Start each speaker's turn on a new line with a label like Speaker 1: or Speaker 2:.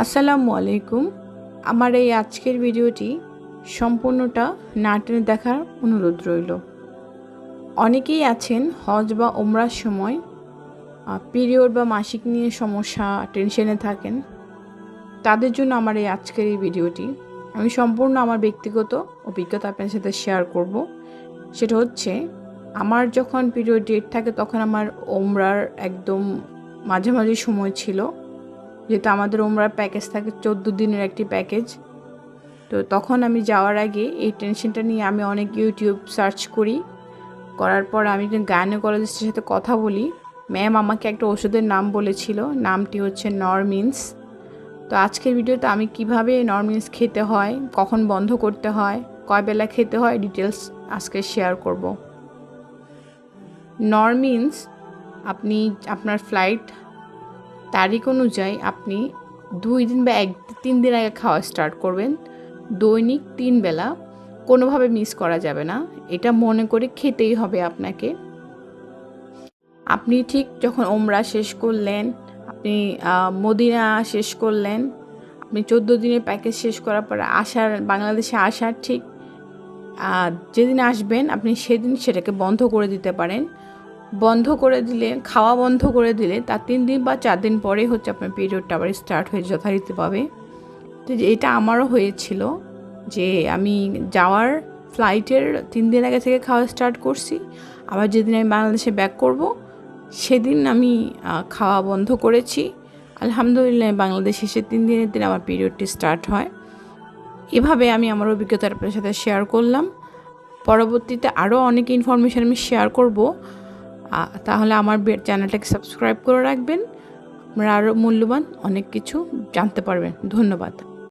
Speaker 1: আসসালামু আলাইকুম। আমার এই আজকের ভিডিওটি সম্পূর্ণটা না টেনে দেখার অনুরোধ রইল। অনেকেই আছেন হজ বা ওমরার সময় পিরিয়ড বা মাসিক নিয়ে সমস্যা টেনশনে থাকেন। তাদের জন্য আমার এই আজকের এই ভিডিওটি। আমি সম্পূর্ণ আমার ব্যক্তিগত অভিজ্ঞতা আপনার সাথে শেয়ার করব। সেটা হচ্ছে, আমার যখন পিরিয়ড ডেট থাকে তখন আমার ওমরার একদম মাঝামাঝি সময় ছিল। যেহেতু আমাদের ওমরার প্যাকেজ থাকে, চোদ্দ দিনের একটি প্যাকেজ তো তখন আমি যাওয়ার আগে এই টেনশনটা নিয়ে আমি অনেক ইউটিউব সার্চ করি। করার পর আমি গায়নোকোলজিস্টের সাথে কথা বলি। ম্যাম আমাকে একটা ওষুধের নাম বলেছিল, নামটি হচ্ছে নরমিন্স তো আজকের ভিডিওতে আমি কীভাবে নরমিন্স খেতে হয়, কখন বন্ধ করতে হয়, কয় বেলা খেতে হয় ডিটেলস আজকে শেয়ার করব। নরমিন্স আপনি আপনার ফ্লাইট তারিখ অনুযায়ী আপনি দুই দিন বা এক, তিন দিন আগে খাওয়া স্টার্ট করবেন। দৈনিক তিন বেলা। কোনোভাবে মিস করা যাবে না। এটা মনে করে খেতেই হবে আপনাকে। আপনি ঠিক যখন ওমরা শেষ করলেন, আপনি মদিনা শেষ করলেন, আপনি চোদ্দ দিনের প্যাকেজ শেষ করার পরে আসার, বাংলাদেশে আসার ঠিক যেদিন আসবেন, আপনি সেদিন সেটাকে বন্ধ করে দিতে পারেন। বন্ধ করে দিলে, খাওয়া বন্ধ করে দিলে তার তিন দিন বা চার দিন পরে হচ্ছে আপনার পিরিয়ডটা আবার স্টার্ট হয়ে যথারীতি পাবে তো এটা আমারও হয়েছিল যে আমি যাওয়ার ফ্লাইটের তিন দিন আগে থেকে খাওয়া স্টার্ট করছি। আবার যেদিন আমি বাংলাদেশে ব্যাক করব, সেদিন আমি খাওয়া বন্ধ করেছি। আলহামদুলিল্লাহ বাংলাদেশ এসে তিন দিনের দিন আমার পিরিয়ডটি স্টার্ট হয়। এভাবে আমি আমার অভিজ্ঞতার আপনার সাথে শেয়ার করলাম। পরবর্তীতে আরও অনেক ইনফরমেশান আমি শেয়ার করব। তাহলে আমার চ্যানেলটাকে সাবস্ক্রাইব করে রাখবেন। আপনারা আরও মূল্যবান অনেক কিছু জানতে পারবেন। ধন্যবাদ।